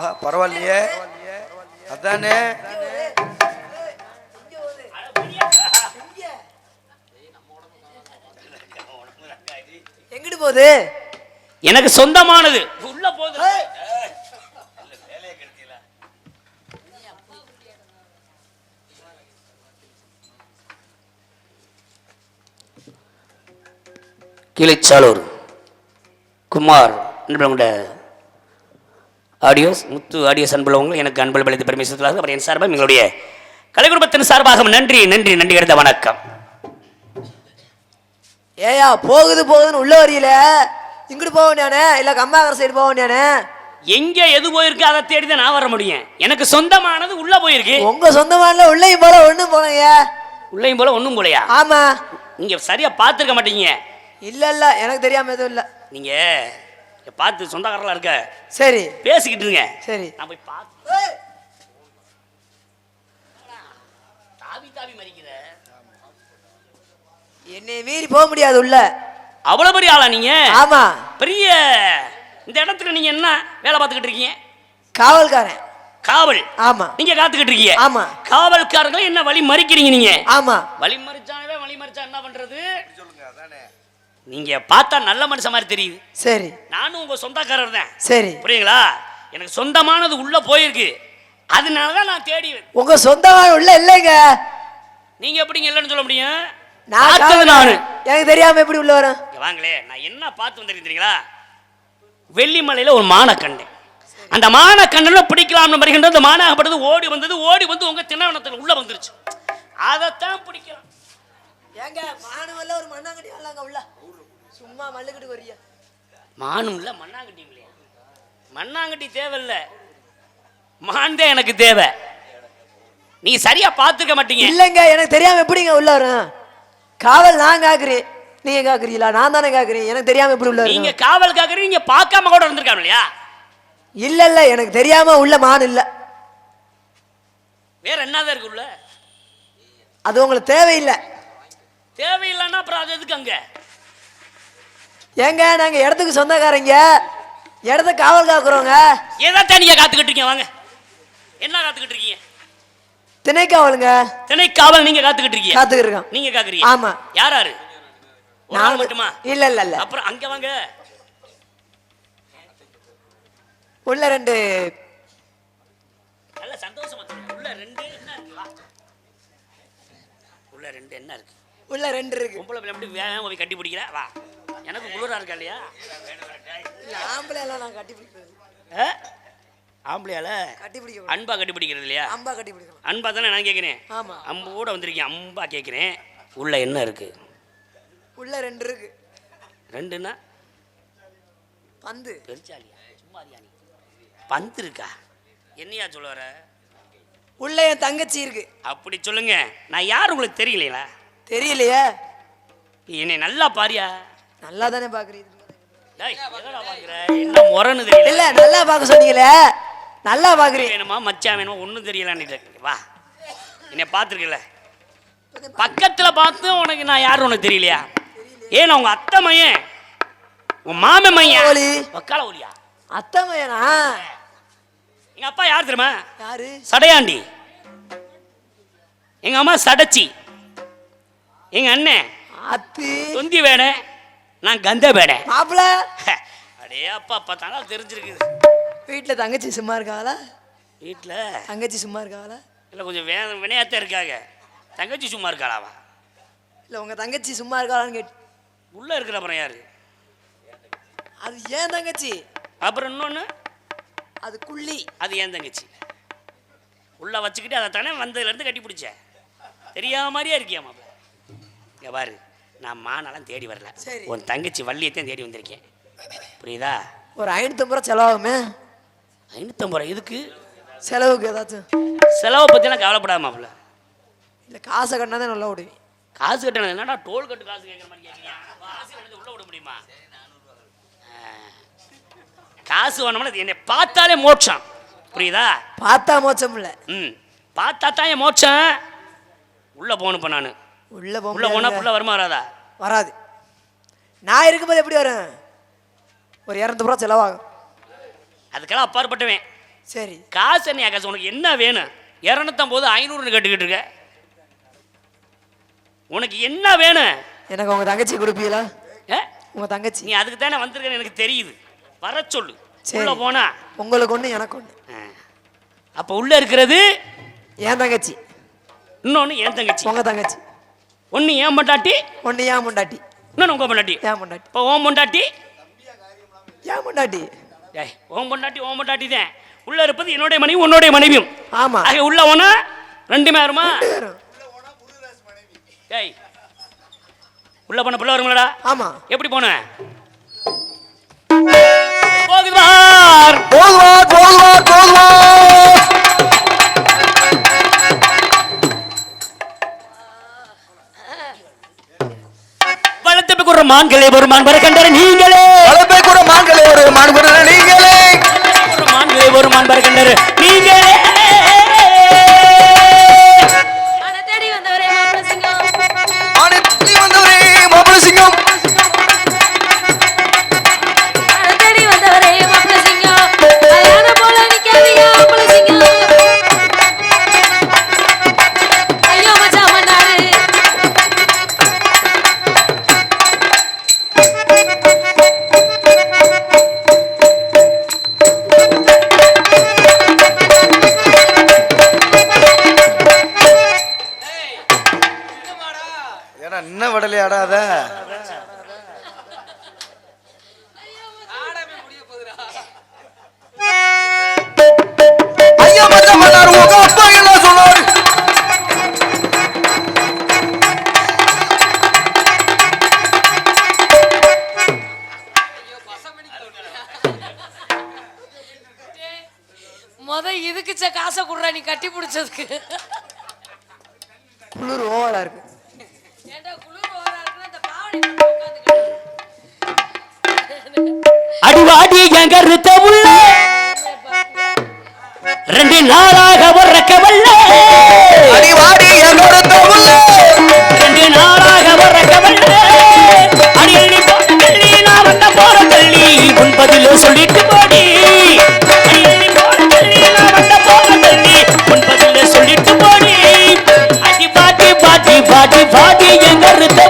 ஆஹா பரவாயில்லையே. அதானே. எங்கிட்டு போகுது? எனக்கு சொந்தமானது. உள்ள போகுது. கீழைச்சாலூர் குமார் என்பவங்களோட ஆடியோஸ் முத்து ஆடியோஸ் அன்புள்ளவங்க எனக்கு அன்பல் பலித்து பெருமை அப்புறம் என் சார்பாக எங்களுடைய கலைக்குடும்பத்தின் சார்பாக நன்றி நன்றி நன்றி கிடந்த வணக்கம். ஏயா போகுது போகுதுன்னு உள்ள வரையில இங்கிட்டு போக வேண்டியானே இல்ல கம்மாக்கர சைடு போக வேண்டியானே எங்க எது போயிருக்கு அதை தேடி தான் நான் வர முடியும். எனக்கு சொந்தமானது உள்ள போயிருக்கு. உங்க சொந்தமான உள்ளேயும் போல ஒண்ணும் போனீங்க உள்ளேயும் போல ஒண்ணும் போலையா? ஆமா. நீங்க சரியா பார்த்துருக்க மாட்டீங்க. இல்ல இல்ல எனக்கு தெரியாம எதுவும் இல்ல. நீங்க பார்த்து சொந்தக்காரலாம் இருக்க. சரி. பேசிக்கிட்டு இருங்க. சரி. நான் போய் பார்த்து தாவி தாவி மறிக்கிற. என்னை மீறி போக முடியாது உள்ள. அவ்வளவு பெரிய ஆளா நீங்க? ஆமா. பெரிய இந்த இடத்துல நீங்க என்ன வேலை பார்த்துக்கிட்டு இருக்கீங்க? காவல்காரன். காவல். ஆமா. நீங்க காத்துக்கிட்டு இருக்கீங்க. ஆமா. காவல்காரங்களை என்ன வழி மறிக்கிறீங்க நீங்க? ஆமா. வழி மறிச்சானவே வழி மறிச்சா என்ன பண்றது? நீங்க பார்த்தா நல்ல மனுஷன் மாதிரி தெரியுது. சரி. நானும் உங்க சொந்தக்காரர் தான். சரி. புரியுங்களா? எனக்கு சொந்தமானது உள்ள போயிருக்கு. அதனால தான் நான் தேடி. உங்க சொந்தமான உள்ள இல்லைங்க. நீங்க எப்படிங்க இல்லைன்னு சொல்ல முடியும்? நான் நானு. எனக்கு தெரியாம எப்படி உள்ள வரும்? வாங்களே நான் என்ன பார்த்து வந்திருக்கேன் தெரியுங்களா? வெள்ளிமலையில ஒரு மானை கண்டேன் அந்த மானை கண்டன பிடிக்கலாம்னு வருகின்றது அந்த மானாகப்பட்டது ஓடி வந்தது ஓடி வந்து உங்க திண்ணவனத்தில் உள்ள வந்துருச்சு. அதைத்தான் பிடிக்கலாம். ஏங்க மானவல்ல ஒரு மண்ணாங்கட்டி வரலாங்க உள்ள. சும்மா மல்லுக்கிட்டு வரியா மானும் இல்ல மண்ணாங்கட்டி இல்லையா? மண்ணாங்கட்டி தேவையில்ல. மான் தான் எனக்கு தேவை. நீ சரியா பார்த்துக்க மாட்டீங்க. இல்லைங்க எனக்கு தெரியாம எப்படிங்க உள்ள வரும் காவல் நான் காக்குறேன். நீங்க காக்குறீங்களா? நான் தானே காக்குறேன். எனக்கு தெரியாம எப்படி உள்ள நீங்க காவல் காக்குறீங்க நீங்க பார்க்காம கூட இருந்திருக்காங்க இல்லையா? இல்ல இல்ல எனக்கு தெரியாம உள்ள மான் இல்ல. வேற என்னதான் இருக்கு உள்ள? அது உங்களுக்கு தேவையில்லை தேவையில்லைன்னா அப்புறம் அது எதுக்கு அங்க ஏங்க நாங்க இடத்துக்கு சொந்தக்காரங்க. இடத்த காவல் காக்குறோங்க எதைத்தான் நீங்க காத்துக்கிட்டு இருக்கீங்க? வாங்க. என்ன காத்துக்கிட்டு இருக்கீங்க? திணை காவலுங்க திணை காவல் நீங்க காத்துக்கிட்டு இருக்கீங்க? காத்துக்கிட்டு இருக்கோம். நீங்க காக்குறீங்க? ஆமா. யார் யாரு? ஆள் மட்டுமா? இல்ல இல்ல இல்ல. அப்புறம் அங்க வாங்க. உள்ள ரெண்டு. நல்ல சந்தோஷமா உள்ள ரெண்டு என்ன. உள்ள ரெண்டு என்ன இருக்கு? உள்ள ரெண்டு இருக்கு. பொம்பளை பிள்ளை எப்படி வேகம் போய் கட்டி பிடிக்கிற வா. எனக்கு குளிரா இருக்கா இல்லையா? இல்ல ஆம்பளை எல்லாம் நான் கட்டி பிடிக்கிறது ஆ? ஆம்பளையால கட்டி பிடிக்க அன்பா கட்டி பிடிக்கிறது இல்லையா? அம்பா கட்டி பிடிக்கலாம் அன்பா தானே நான் கேட்குறேன் ஆமா. அம்போட வந்திருக்கேன் அம்பா கேட்குறேன் உள்ள என்ன இருக்கு? உள்ள ரெண்டு இருக்கு. ரெண்டுன்னா? பந்து. பெருச்சாலியா சும்மா பந்து இருக்கா? என்னையா சொல்ல வர? உள்ள என் தங்கச்சி இருக்கு. அப்படி சொல்லுங்க. நான் யார் உங்களுக்கு தெரியலையா தெரியலையே. என்னை நல்லா பாரியா? நல்லா தானே பாக்குறீங்க? என்ன முரன்னு தெரியல. இல்ல நல்லா பார்க்க சொன்னீங்களே. நல்லா பாக்குறீங்க வேணுமா மச்சான் வேணுமா ஒன்றும் தெரியலான்னு வா. என்னை பார்த்துருக்கல. பக்கத்தில் பார்த்தும் உனக்கு நான் யாரும் உனக்கு தெரியலையா? ஏன் உங்க அத்தை மையன்? உன் மாமன் மையன். வக்கால ஒலியா அத்தை பையனா எங்க அப்பா யார் தெரியுமா? யாரு? சடையாண்டி. எங்க அம்மா சடைச்சி. எங்க அண்ணன் அத்து தொந்தி வேணே நான் கந்த வேணே. மாப்பிள. அடே அப்பா பார்த்தாங்க தெரிஞ்சிருக்குது. வீட்டுல தங்கச்சி சும்மா இருக்காங்களா வீட்டில் தங்கச்சி சும்மா இருக்காங்களா இல்லை கொஞ்சம் வே வினையாத்தான் இருக்காங்க. தங்கச்சி சும்மா இருக்காளாவா? இல்ல உங்க தங்கச்சி சும்மா இருக்காளான்னு கேட்டு உள்ள இருக்கிற அப்புறம் யாரு? அது ஏன் தங்கச்சி? அப்புறம் இன்னொன்று அது குள்ளி. அது ஏன் தங்கச்சி? உள்ள வச்சுக்கிட்டு அதை தானே வந்ததுலேருந்து கட்டி பிடிச்ச தெரியாம மாதிரியே இருக்கியா மாப்பிள்ள இங்க பாரு நான் மானெல்லாம் தேடி வரல. சரி. உன் தங்கச்சி வள்ளியத்தையும் தேடி வந்திருக்கேன். புரியுதா? ஒரு ஐநூத்தம்பது ரூபா செலவாகுமே? ஐநூற்றம்பது ரூபா இதுக்கு செலவுக்கு ஏதாச்சும்? செலவை பற்றிலாம் கவலைப்படாத மாப்பிள்ள. இல்ல காசை கட்டினா தான் நல்லா விடுவேன் காசு கட்டணும் என்னடா டோல் கட்டு காசு கேட்குற மாதிரி கேட்குறீங்க காசு கட்டது உள்ள விட முடியுமா? ஆ. காசு வேணும்னா என்னை பார்த்தாலே மோட்சம். புரியுதா? பார்த்தா மோச்சம் இல்ல. ம். பார்த்தா தான் என் மோட்சம். உள்ள போகணும் இப்போ நான். உள்ள உள்ள போனால். புள்ள வருமா வராதா. வராது நான் இருக்கும்போது எப்படி வரும்? ஒரு இரநூத்தி ரூபா செலவாகும். அதுக்கெல்லாம் அப்பாற்பட்டவன். சரி. காசு என்ன காசு உனக்கு என்ன வேணும்? இரநூத்தம்பது ஐநூறுன்னு கேட்டுக்கிட்டு இருக்க. உனக்கு என்ன வேணும்? எனக்கு உங்க தங்கச்சி கொடுப்பீங்களா? ஏ? உங்க தங்கச்சி. நீ அதுக்கு தானே வந்திருக்கன்னு எனக்கு தெரியுது. வர சொல்லு. உள்ள போனா? உங்களுக்கு ஒண்ணு எனக்கு ஆ. அப்ப உள்ள இருக்கிறது? என் தங்கச்சி. இன்னொன்னு என் தங்கச்சி. உங்க தங்கச்சி. ஒன்னு ஏன் பொண்டாட்டி? ஒண்ணு ஏன் முண்டாட்டி இன்னொன்னு உங்க பொண்டாட்டி. ஏன் முண்டாட்டி இப்போ ஓம் பொண்டாட்டி? ஏன் முண்டாட்டி ஏய் ஓம் பொண்டாட்டி ஓம் பொண்டாட்டி தான். உள்ள இருப்பது என்னுடைய மனைவி உன்னுடைய மனைவியும். ஆமா. ஆக உள்ள போனா ரெண்டுமே வருமா. ஏய் உள்ள போன பிள்ளை வருங்களா ஆமா. எப்படி போன? போகுதார் போதுவார் போதுவார் போதுவார் ஒரு மான்களே ஒரு மான் வர கண்டற நீங்களே கூட மான்களே ஒரு மான்குடல நீங்களே. ஒரு மான்களே ஒரு மான் வர ஏன்னா இன்னும் விடலையாடா அத ஐயா மச்சான் பண்ணாரு உங்க அப்பா என்ன சொன்னாரு? முத இதுக்குச்ச காசை குடுறா நீ கட்டி பிடிச்சதுக்கு. குளிர் ஓவரா இருக்கு. அடிவாடி எங்க இருத்த உள்ள. ரெண்டு நாளாக உறக்க வல்ல. அடிவாடி என்னோட தோல்ல ரெண்டு நாளாக உறக்க வல்ல. அடி அள்ளி போன தள்ளி நான் வந்த போற தள்ளி உன் பதில சொல்லிட்டு போடி. பாட்டி பாட்டி பாட்டி பாட்டி எங்க இருத்த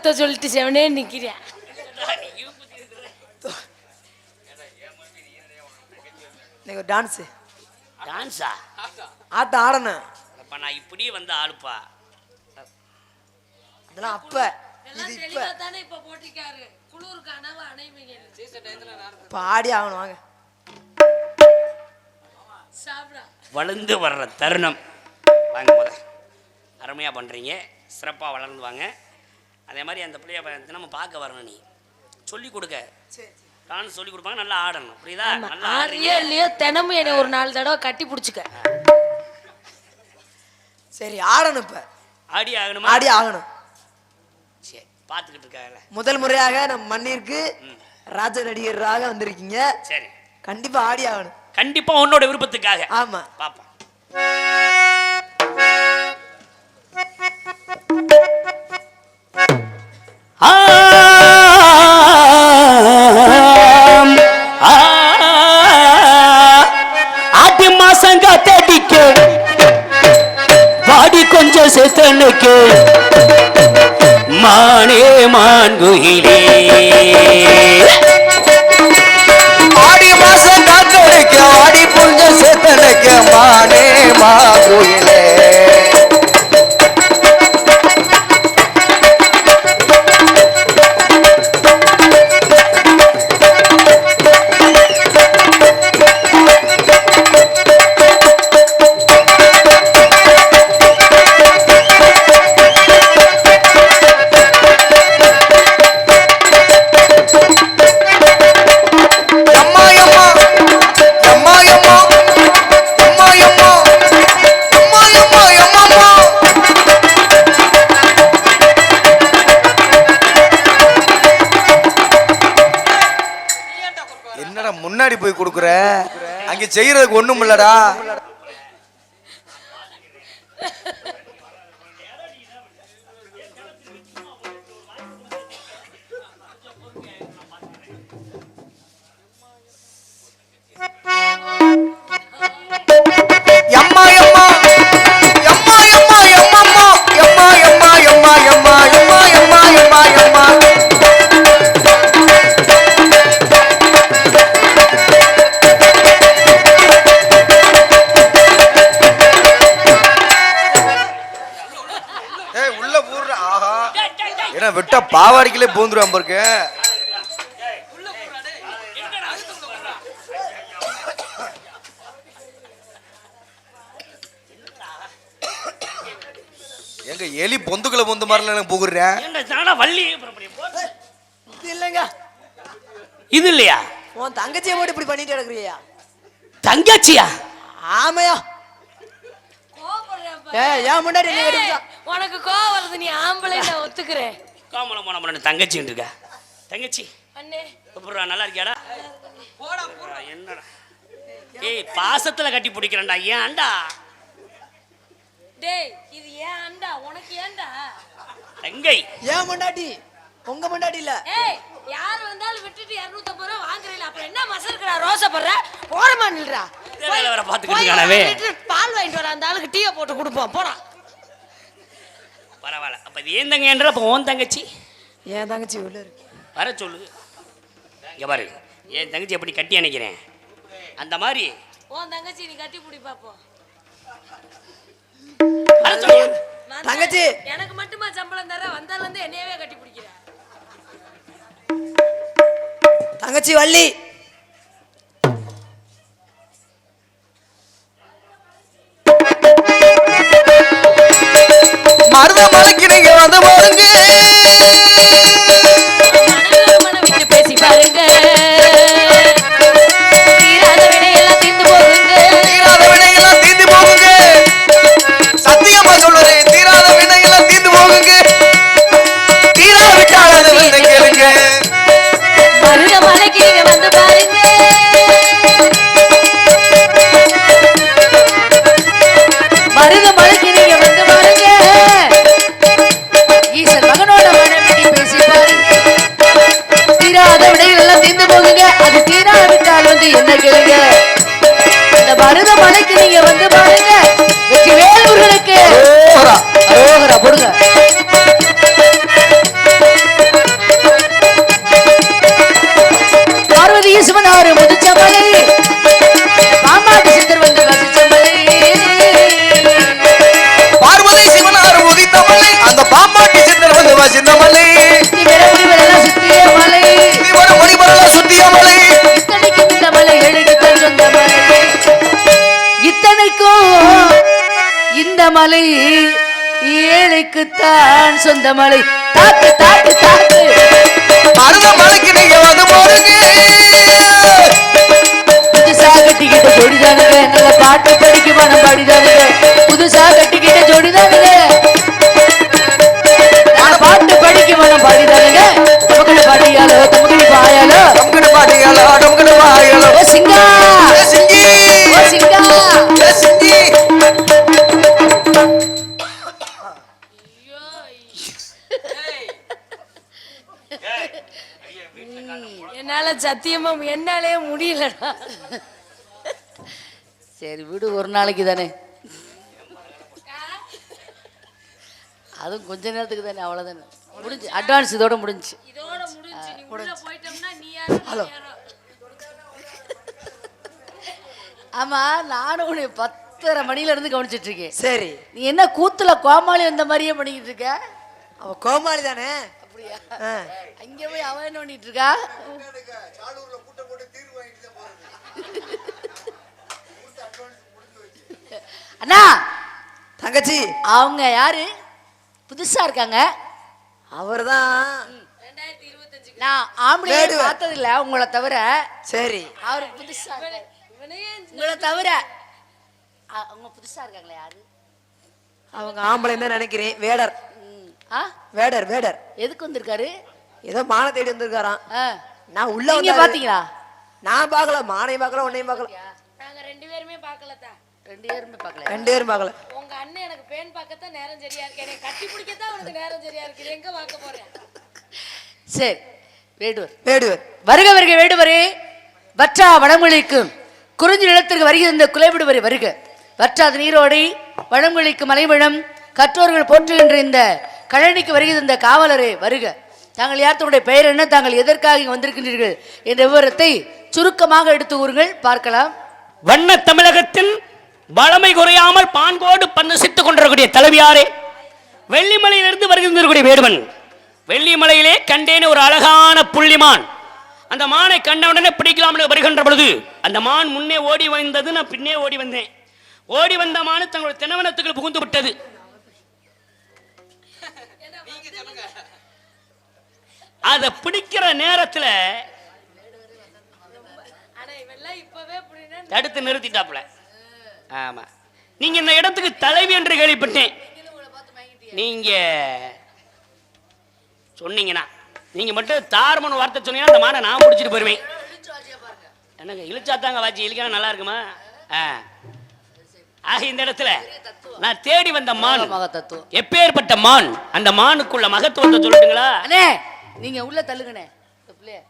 குத்த சொல்லிட்டு செவனே நிக்கிறேன் நீங்க டான்ஸ் டான்ஸா ஆட்டம் ஆடணும் அப்ப நான் இப்படியே வந்து ஆளுப்பா அதெல்லாம் அப்ப இது இப்ப தானே இப்ப போட்டிருக்காரு குளிர் கனவு அணைவீங்க இப்ப ஆடி ஆகணும் வாங்க சாப்பிடா வளர்ந்து வர்ற தருணம் வாங்க முத அருமையாக பண்ணுறீங்க சிறப்பாக வளர்ந்து வாங்க அதே மாதிரி அந்த பிள்ளைய தினமும் பார்க்க வரணும் நீ. சொல்லி கொடுக்க. டான்ஸ் சொல்லி கொடுப்பாங்க நல்லா ஆடணும். புரியுதா? நல்லா இல்லையோ தினமும் என்னை ஒரு நாலு தடவை கட்டி பிடிச்சிக்க. சரி ஆடணும் இப்ப. ஆடி ஆகணுமா? ஆடி ஆகணும். சரி பார்த்துக்கிட்டு இருக்காங்கல்ல. முதல் முறையாக நம்ம மண்ணிற்கு ராஜ நடிகராக வந்திருக்கீங்க. சரி. கண்டிப்பா ஆடி ஆகணும். கண்டிப்பாக உன்னோட விருப்பத்துக்காக. ஆமா. பார்ப்போம் எனக்கு ஒண்ணும் இல்லடா எம்மா எம்மா எம்மா. ஏன்னா விட்டா பாவாடிக்கலே பூந்துருவான் பாருக்கு எங்க எலி பொந்துக்குள்ள பொந்து மாதிரில எனக்கு புகுறேன் வள்ளி? புறப்படியா? போ. இது இல்லைங்க. இது இல்லையா? உன் தங்கச்சியை போட்டு இப்படி பண்ணிட்டு கிடக்குறியா? தங்கச்சியா? ஆமையா. கோவப்படுறேன் பாரு. ஏ ஏன் முன்னாடி ஏய், உனக்கு கோவம் வருது நீ ஆம்பளை நான் ஒத்துக்கிறேன் காமலம் போன பண்ண தங்கச்சி இருக்கா தங்கச்சி அண்ணே. அப்புறம் நல்லா இருக்கியாடா? ஆ, என்னடா? ஏய் பாசத்துல கட்டி பிடிக்கிறேன்டா ஏன்டா டேய் இது ஏன் அண்டா? உனக்கு ஏன்டா? தங்கை. ஏன் முன்னாடி? உங்க முன்னாடி இல்ல. ஏய் யார் வந்தாலும் விட்டுட்டு 250 ரூபா வாங்குறீல அப்புறம் என்ன மசருக்குடா ரோசப்படுற ஓரமா நில்றா? வேற லிட்டர் பால் வாங்கிட்டு வர அந்த ஆளுக்கு டீயை போட்டு கொடுப்போம். போடா. பரவாயில்ல. அப்ப இது ஏன் தங்கன்ற அப்ப உன் தங்கச்சி? ஏன் தங்கச்சி உள்ள இருக்கு. வர சொல்லு. இங்க பாரு. என் தங்கச்சி எப்படி கட்டி அணைக்கிறேன்? அந்த மாதிரி. உன் தங்கச்சி நீ கட்டி பிடி பாப்போம். வர சொல்லு. தங்கச்சி வள்ளி. மருத மலைக்கு நீங்க வந்து பாருங்க. பேசி சத்தியமா சொல்றேன் தீராத வினையெல்லாம் தீர்ந்து போகுங்க தீரா விட்டாத மருதமலை ஏழைக்குத்தான் சொந்த மலை. தாக்கு தாக்கு தாக்கு. மருத மலைக்கு நீங்க வந்து புதுசா கட்டிக்கிட்ட நல்ல பாட்டு படிக்க மனம் பாடிதானுங்க. முடியலடா சரி விடு ஒரு நாளைக்கு தானே. அதுவும் கொஞ்ச நேரத்துக்கு தானே அவ்வளோதானே முடிஞ்சு அட்வான்ஸ் இதோட முடிஞ்சு. இதோட முடிஞ்சு நீ உள்ள போயிட்டோம்னா நீ யாரோ நீ யாரோ? ஆமா நானும் உன்னை பத்தரை மணில இருந்து கவனிச்சிட்டு இருக்கேன். சரி. நீ என்ன கூத்துல கோமாளி வந்த மாதிரியே பண்ணிக்கிட்டு இருக்க? அவ கோமாளி தானே? அப்படியா. அங்க போய் அவன் என்ன பண்ணிட்டு இருக்கா? அண்ணா! தங்கச்சி! அவங்க யாரு? புதுசா இருக்காங்க. அவர்தான். ரெண்டாயிரத்தி இருபத்தஞ்சு நான் ஆம்பளை வேடுவ. பார்த்ததில்ல உங்களை தவிர. சரி. அவரு புதுசா உங்களை தவிர. அவங்க புதுசா இருக்காங்களே யாரு? அவங்க ஆம்பளை தான் நினைக்கிறேன். வேடர். ம். ஆ? வேடர் வேடர். எதுக்கு வந்திருக்காரு? ஏதோ மான தேடி வந்திருக்காராம். ஆ. நான் உள்ள வந்தாரு. பாத்தீங்களா நான் பார்க்கல மானையும் பார்க்கல உன்னையும் பார்க்கல. நாங்க ரெண்டு பேருமே பார்க்கலத்தா. ரெண்டு பேருமே பார்க்கல. ரெண்டு பேரும் பார்க்கல. உங்க அண்ணன் எனக்கு பேன் பார்க்கத்தான் நேரம் சரியா இருக்கு. கட்டி பிடிக்கத்தான் உனக்கு நேரம் சரியா இருக்கு. எங்க பார்க்க போறேன் சரி வேடுவர். வேடுவர். வருக வருக வேடுவரே. வற்றா வடமொழிக்கும் குறிஞ்சி நிலத்திற்கு வருகின்ற குலைவிடுவரை வருக. வற்றாத நீரோடை வடமொழிக்கு மலைவளம் கற்றோர்கள் போற்றுகின்ற இந்த கழனிக்கு வருகின்ற இந்த காவலரே வருக. தாங்கள் யார் பெயர் என்ன? தாங்கள் எதற்காக வந்திருக்கின்றீர்கள்? என்ற விவரத்தை சுருக்கமாக எடுத்து கூறுங்கள். பார்க்கலாம். வண்ண தமிழகத்தின் வளமை குறையாமல் பான்போடு பன்னசித்துக் கொண்டிருக்கக்கூடிய தலைவியாரே வெள்ளிமலையிலிருந்து வருகின்றக்கூடிய வேடுவன். வெள்ளிமலையிலே கண்டேன் ஒரு அழகான புள்ளிமான். அந்த மானை கண்டவுடனே பிடிக்கலாம்னு வருகின்ற பொழுது அந்த மான் முன்னே ஓடி வந்தது நான் பின்னே ஓடி வந்தேன். ஓடி வந்த மானு தங்களுடைய தினவனத்துக்குள் புகுந்து விட்டது. அதை பிடிக்கிற நேரத்துல தடுத்து நிறுத்திட்டாப்புல. ஆமா. நீங்க இந்த இடத்துக்கு தலைவி என்று கேள்விப்பட்டேன். நீங்க சொன்னீங்கன்னா நீங்க மட்டும் தார்மன் வார்த்தை சொன்னீங்கன்னா அந்த மானை நான் பிடிச்சிட்டு போயிருவேன். எனக்கு இழுச்சாத்தாங்க வாச்சி இழுக்கா நல்லா இருக்குமா? ஆ. ஆக இந்த இடத்துல நான் தேடி வந்த மான் எப்பேற்பட்ட மான் அந்த மானுக்குள்ள மகத்துவத்தை சொல்லட்டுங்களா? அண்ணே! நீங்க உள்ள தள்ளுங்கண்ணே. பிள்ளைய.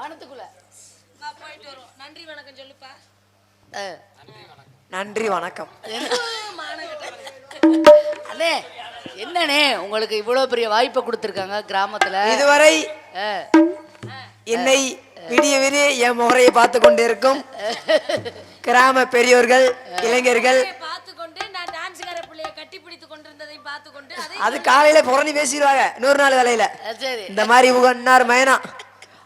வானத்துக்குள்ள. போயிட்டு நன்றி வணக்கம் சொல்லுப்பா. நன்றி வணக்கம். அண்ணே என்னண்ணே உங்களுக்கு இவ்வளவு பெரிய வாய்ப்பை கொடுத்துருக்காங்க கிராமத்துல? இதுவரை. என்னை விடிய விடிய என் முறையை பார்த்து கொண்டிருக்கும் கிராம பெரியோர்கள் இளைஞர்கள் பார்த்து கொண்டு நான் டான்ஸ்கார பிள்ளைய கட்டி பிடித்து கொண்டிருந்ததை பார்த்து கொண்டு அதை காலையில புறணி பேசிடுவாங்க நூறு நாள் வேலையில. இந்த மாதிரி உகன்னார் மயனா.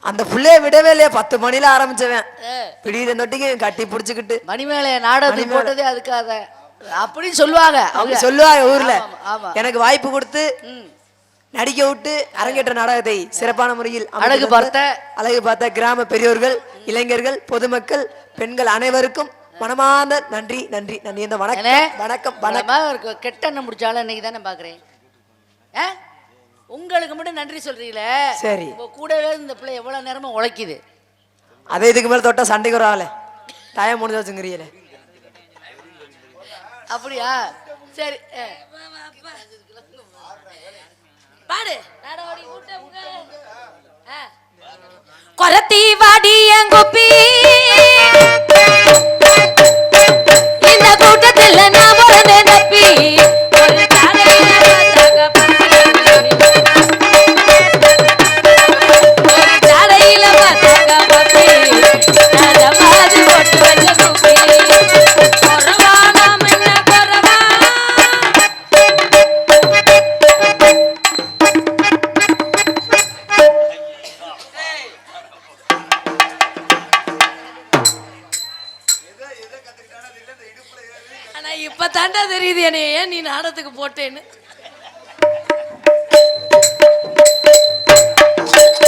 அந்த புள்ளைய விடவே இல்லையா பத்து மணில ஆரம்பிச்சவன். ஆ. பிடியில நொட்டிக்கு கட்டி புடிச்சுக்கிட்டு. மணிமேலை நாடகத்துக்கு மணிமேலை. போட்டதே அதுக்காக. அப்படின்னு சொல்லுவாங்க அவங்க. சொல்லுவாங்க ஊர்ல. எனக்கு வாய்ப்பு கொடுத்து. நடிக்க விட்டு அரங்கேற்ற நாடகத்தை சிறப்பான முறையில் அழகு பார்த்த அழகு பார்த்த கிராம பெரியோர்கள் இளைஞர்கள் பொதுமக்கள் பெண்கள் அனைவருக்கும் மனமார்ந்த நன்றி நன்றி நன்றி. இந்த வணக்கம் வணக்கம் வணக்கம். ஒரு கெட்ட எண்ணம் முடிச்சாலும் இன்னைக்கு தானே பாக்குறேன் ஆ? உங்களுக்கு மட்டும் நன்றி சொல்றீங்களே? சரி. உங்க கூடவே இந்த பிள்ளை எவ்வளவு நேரமா உழைக்குது? அதே இதுக்கு மேல தொட்டா சண்டைக்கு வரால டைம் முடிஞ்சு வச்சுங்கிறீங்களே. அப்படியா? சரி. பாடு. கொரத்தி வாடி எங்குப்பி கூட்டத்தில்